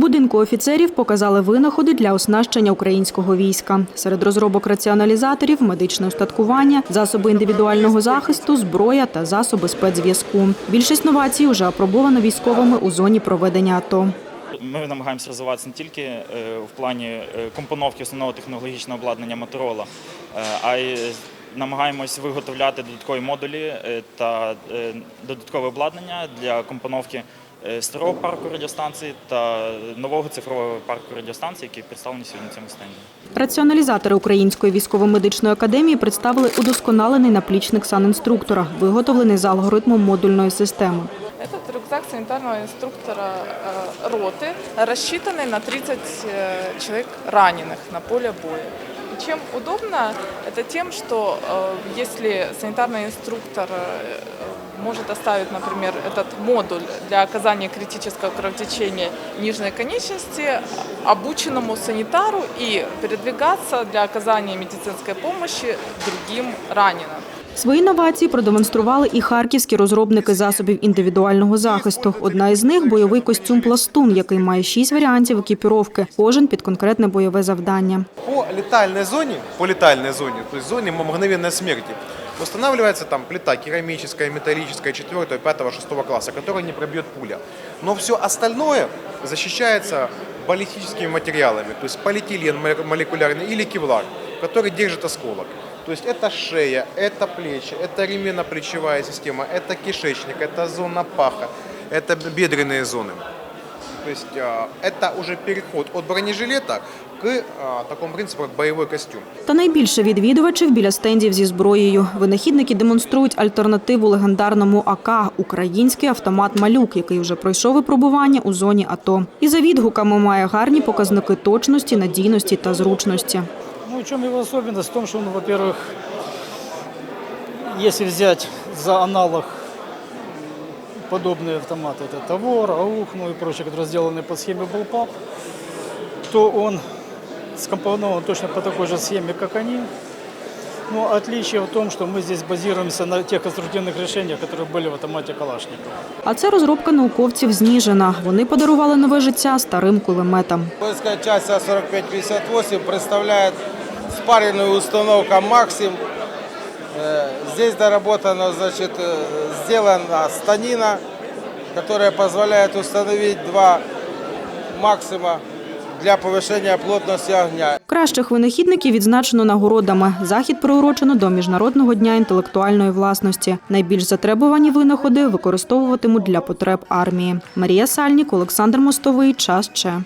будинку офіцерів показали винаходи для оснащення українського війська. Серед розробок раціоналізаторів, медичне устаткування, засоби індивідуального захисту, зброя та засоби спецзв'язку. Більшість новацій вже апробовано військовими у зоні проведення АТО. Ми намагаємося розвиватися не тільки е, в плані е, компоновки основного технологічного обладнання Моторола, е, а й намагаємось виготовляти додаткові модулі та додаткове обладнання для компоновки старого парку радіостанцій та нового цифрового парку радіостанцій, який представлений сьогодні на цьому стенді. Раціоналізатори Української військово-медичної академії представили удосконалений наплічник санінструктора, виготовлений за алгоритмом модульної системи. Этот рюкзак санитарного инструктора э, роты, рассчитанный на 30 э, человек раненых на поле боя. И чем удобно, это тем, что э, если санитарный инструктор э, может оставить, например, этот модуль для оказания критического кровотечения нижней конечности обученному санитару и передвигаться для оказания медицинской помощи другим раненым. Свої новації продемонстрували і харківські розробники засобів індивідуального захисту. Одна із них бойовий костюм пластун, який має шість варіантів екіпіровки, кожен під конкретне бойове завдання. По летальной зоне, по летальной зоне, то есть зоне мгновенной смерти, устанавливается там плита керамическая, металлическая 4, 5, 6 класса, которую не пробьет пуля. Но все остальное защищается баллистическими материалами, то есть полиэтилен молекулярный или кевлар, который держит осколок. То есть это шея, это плечи, это ременно-плечевая система, это кишечник, это зона паха, это бедренные зоны. То есть а, это уже переход от бронежилета к а, такому принципу, как боевой костюм. Та найбільше відвідувачів біля стендів зі зброєю. Винахідники демонструють альтернативу легендарному АК – український автомат «Малюк», який вже пройшов випробування у зоні АТО. І за відгуками має гарні показники точності, надійності та зручності. Ну, в чем его особенность? В том, что он, во-первых, если взять за аналог подобные автоматы, это Тавор, АУХ, ну и прочие, которые сделаны по схеме Bullpup, то он скомпонован точно по такой же схеме, как они. Но отличие в том, что мы здесь базируемся на тех конструктивных решениях, которые были в автомате Калашникова. А це розробка науковців зніжена. Вони подарували нове життя старим кулеметам. Воинская часть А-45-58 представляет спаренную установку «Максим». Э, Здесь доработана, значит, э, сделана станина, которая позволяет установить два «Максима» для повышения плотности огня. Кращих винахідників відзначено нагородами. Захід приурочено до Міжнародного дня інтелектуальної власності. Найбільш затребувані винаходи використовуватимуть для потреб армії. Марія Сальнік, Олександр Мостовий. Час Че.